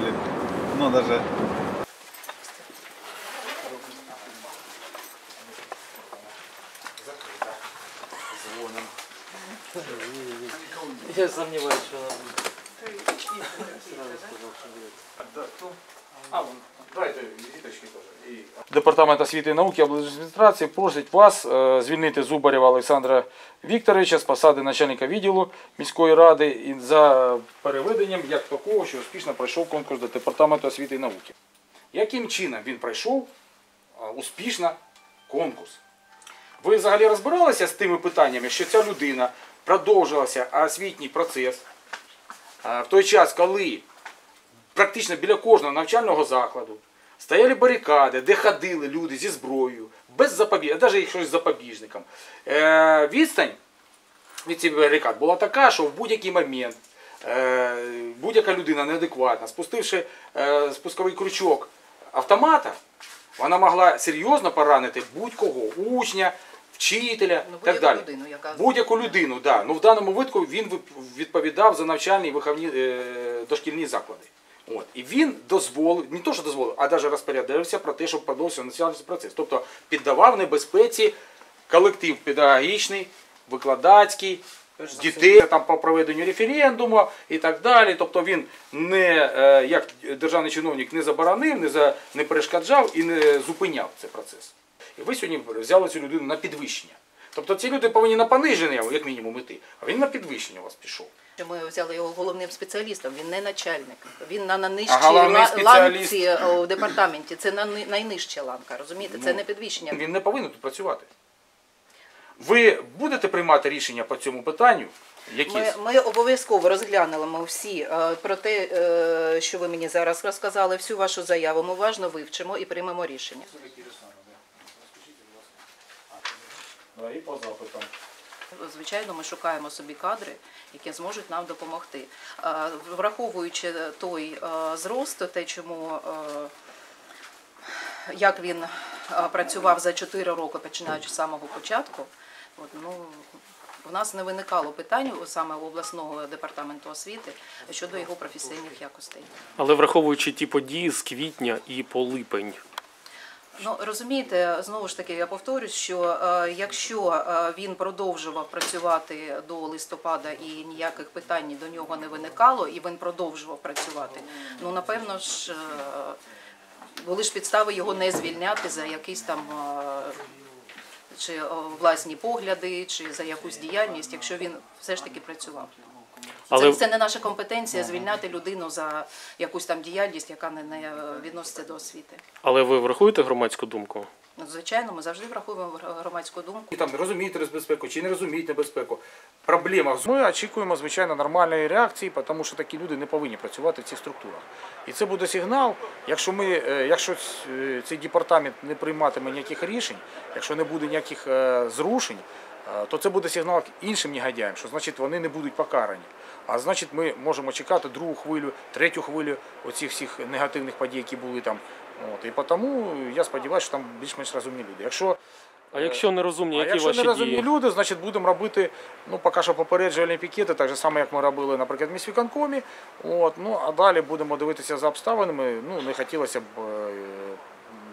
смішно навіть. Я сомневаюсь, что она будет. Сразу сказал, что будет. Департамент освіти і науки облдержадміністрації просить вас е, звільнити Зубарєва Олександра Вікторовича з посади начальника відділу міської ради і за переведенням як такого, що успішно пройшов конкурс до департаменту освіти і науки. Яким чином він пройшов е, успішно конкурс? Ви взагалі розбиралися з тими питаннями, що ця людина продовжилася освітній процес е, в той час, коли практично біля кожного навчального закладу стояли барикади, де ходили люди зі зброєю, без запобіжника, навіть якщо з запобіжником. Е, відстань від цих барикад була така, що в будь-який момент е, будь-яка людина неадекватна, спустивши е, спусковий крючок автомата, вона могла серйозно поранити будь-кого, учня, вчителя Ну, так далі. людину, яка- Будь-яку людину, да. Ну в даному випадку він відповідав за навчальні і виховні е, дошкільні заклади. От. І він дозволив, не то, що дозволив, а навіть розпорядився про те, щоб продовжився навчальний процес. Тобто піддавав небезпеці колектив педагогічний, викладацький, дітей там по проведенню референдуму і так далі. Тобто він не е, як державний чиновник не заборонив, не, за, не перешкоджав і не зупиняв цей процес. І ви сьогодні взяли цю людину на підвищення. Тобто ці люди повинні на пониження, як мінімум, іти, а він на підвищення у вас пішов. Що Ми взяли його головним спеціалістом. Він не начальник. Він на, на нижчій А головний ла- спеціаліст? ланці е, у департаменті. Це на, ни- найнижча ланка. Розумієте? Це Ну, не підвищення. Він не повинен тут працювати. Ви будете приймати рішення по цьому питанню? Якісь? Ми, ми обов'язково розглянули ми всі е, про те, е, що ви мені зараз розказали, всю вашу заяву. Ми уважно вивчимо і приймемо рішення. Да, і по запитам. Звичайно, ми шукаємо собі кадри, які зможуть нам допомогти. Е, Враховуючи той е, зрост, те, чому е, як він працював за 4 роки, починаючи з самого початку, от, ну, у нас не виникало питань саме у обласного департаменту освіти щодо його професійних якостей. Але враховуючи ті події з квітня і по липень, Ну розумієте, знову ж таки, я повторюсь, що е, якщо е, він продовжував працювати до листопада і ніяких питань до нього не виникало, і він продовжував працювати, ну напевно ж. е, були ж підстави його не звільняти за якісь там е, чи власні погляди, чи за якусь діяльність, якщо він все ж таки працював. Але- Це, це не наша компетенція звільняти людину за якусь там діяльність, яка не, не відноситься до освіти. але ви врахуєте громадську думку? Ну, звичайно, ми завжди враховуємо громадську думку. І там розумієте небезпеку чи не розумієте небезпеку. Проблема. Ми очікуємо, звичайно, нормальної реакції, тому що такі люди не повинні працювати в цих структурах. І це буде сигнал, якщо ми, е, якщо е, цей департамент не прийматиме ніяких рішень, якщо не буде ніяких е, зрушень, то це буде сигнал іншим негодяям, що значить вони не будуть покарані. А значить, ми можемо чекати другу хвилю, третю хвилю оцих всіх негативних подій, які були там. От. І тому я сподіваюся, що там більш-менш розумні люди. Якщо А якщо нерозумні, а які якщо ваші не розумні дії? люди, значить будемо робити ну, поки що попереджувальні пікети, так же само, як ми робили, наприклад, в міськвиконкомі. От, ну, а далі будемо дивитися за обставинами. Ну, не хотілося б е,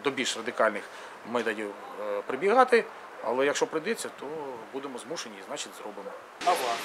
до більш радикальних методів е, прибігати, але якщо прийдеться, то будемо змушені, значить зробимо. А вас?